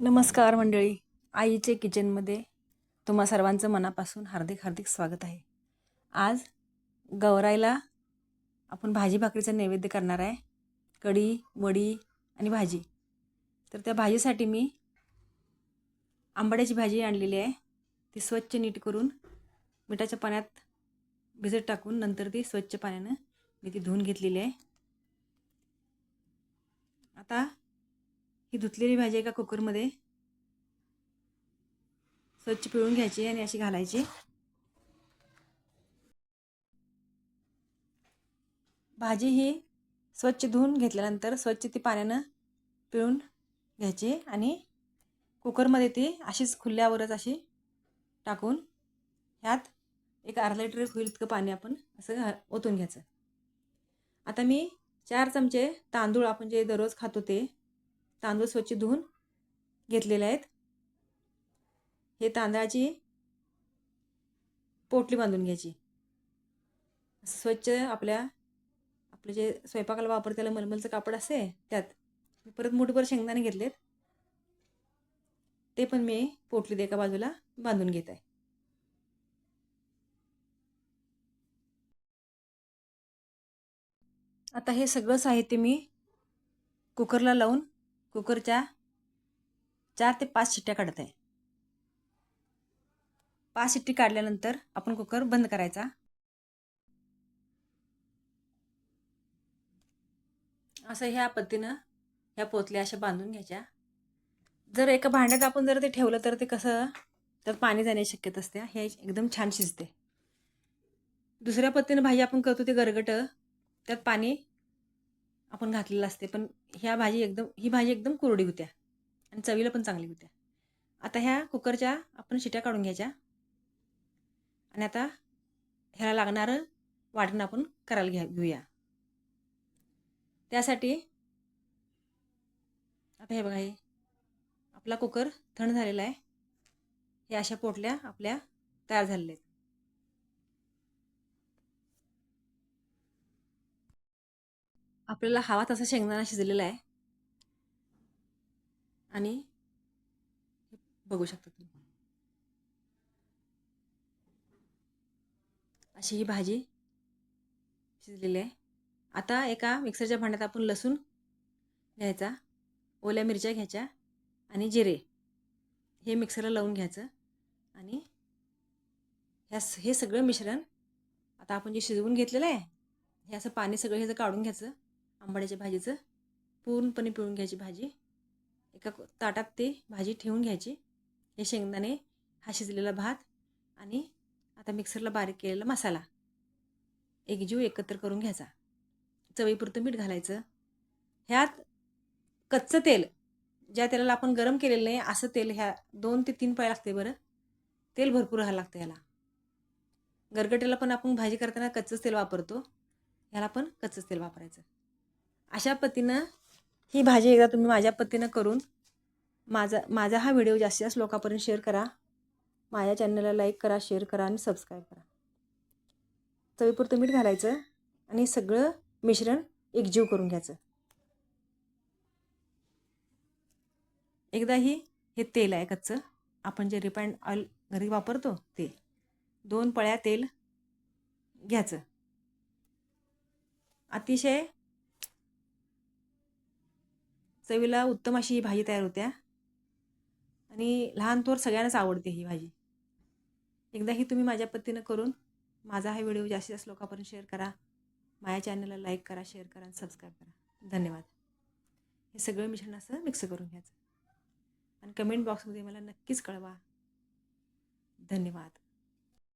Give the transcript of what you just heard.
नमस्कार मंडळी. आईचे किचनमध्ये तुम्हा सर्वांचं मनापासून हार्दिक हार्दिक स्वागत आहे. आज गौरायला आपण भाजी भाकरीचा नैवेद्य करणार आहे. कढी वडी आणि भाजी. तर त्या भाजीसाठी मी आंबाड्याची भाजी आणलेली आहे. ती स्वच्छ नीट करून मिठाच्या पाण्यात भिजत टाकून नंतर ती स्वच्छ पाण्यानं मी ती धुवून घेतलेली आहे. आता ही धुतलेली भाजी एका कुकरमध्ये? स्वच्छ पिळून घ्यायची आणि अशी घालायची. भाजी ही स्वच्छ धुवून घेतल्यानंतर स्वच्छ ती पाण्यानं पिळून घ्यायची आणि कुकरमध्ये ती अशीच खुल्यावरच अशी टाकून ह्यात एक अर्धा लिटर होईल इतकं पाणी आपण असं घा ओतून घ्यायचं. आता मी चार चमचे तांदूळ आपण जे दररोज खातो ते तांदूळ स्वच्छ धुवून घेतलेले आहेत. हे तांदळाची पोटली बांधून घ्यायची. स्वच्छ आपल्या आपलं जे स्वयंपाकाला वापर त्याला मलमलचं कापड असते त्यात परत मुठभर शेंगदाणे घेतलेत. ते पण मी पोटलीत एका बाजूला बांधून घेत आहे. आता हे सगळं साहित्य मी कुकरला लावून कुकरच्या चार ते पाच शिट्ट्या काढत आहे. पाच शिट्टी काढल्यानंतर आपण कुकर बंद करायचा. असं ह्या पद्धतीनं ह्या पोतल्या अशा बांधून घ्यायच्या. जर एका भांड्यात आपण जर ते ठेवलं तर ते कसं तर पाणी जाण्याची शक्यता असते. हे एकदम छान शिजते. दुसऱ्या पद्धतीनं भाजी आपण करतो ते गरगट त्यात पाणी आपण घातलेलं असते पण ह्या भाजी एकदम ही भाजी एकदम कोरडी होत्या आणि चवीला पण चांगली होत्या. आता ह्या कुकरच्या आपण शिट्या काढून घ्यायच्या आणि आता ह्याला लागणारं वाटण आपण करायला घ्या घेऊया. त्यासाठी आता हे बघा हे आपला कुकर थंड झालेला आहे. हे अशा पोटल्या आपल्या तयार झालेल्या आहेत. आपल्याला हवा तसा शेंगदाणा शिजलेला आहे. आणि बघू शकता तुम्ही. अशी ही भाजी शिजलेली आहे. आता एका मिक्सरच्या भांड्यात आपण लसूण घ्यायचा ओल्या मिरच्या घ्यायच्या आणि जिरे हे मिक्सरला लावून घ्यायचं. आणि ह्या हे सगळं मिश्रण आता आपण जे शिजवून घेतलेलं आहे हे असं पाणी सगळं ह्याचं काढून घ्यायचं. आंबाड्याच्या भाजीचं पूर्णपणे पिळून घ्यायची भाजी. एका ताटात ते भाजी ठेवून घ्यायची. हे शेंगदाणे हा शिजलेला भात आणि आता मिक्सरला बारीक केलेला मसाला. एकजीव एकत्र करून घ्यायचा. चवीपुरतं मीठ घालायचं. ह्यात कच्चं तेल ज्या तेलाला आपण गरम केलेलं नाही असं तेल ह्या दोन ते तीन पाय लागते बरं. तेल भरपूर राहायला लागतं ह्याला. गरगट्याला पण आपण भाजी करताना कच्चंच तेल वापरतो. ह्याला पण कच्चंच तेल वापरायचं. अशा पद्धतीनं ही भाजी एकदा तुम्ही माझ्या पद्धतीनं करून माझा माझा हा व्हिडिओ जास्तीत जास्त लोकांपर्यंत शेअर करा. माझ्या चॅनलला लाईक करा शेअर करा आणि सबस्क्राईब करा. चवीपुरतं मीठ घालायचं आणि सगळं मिश्रण एकजीव करून घ्यायचं. एकदा ही हे तेल आहे कच्चं. आपण जे रिफाईंड ऑइल घरी वापरतो ते. दोन पळ्या तेल घ्यायचं. अतिशय चवीला उत्तम अशी ही भाजी तयार होत्या. आणि लहान थोर सगळ्यांनाच आवडते ही भाजी. एकदा ही तुम्ही माझ्या पद्धतीनं करून माझा हा व्हिडिओ जास्तीत जास्त लोकांपर्यंत शेअर करा. माझ्या चॅनलला लाईक करा शेअर करा आणि सबस्क्राईब करा. धन्यवाद. हे सगळं मिश्रण असं मिक्स करून घ्यायचं. आणि कमेंट बॉक्समध्ये मला नक्कीच कळवा. धन्यवाद.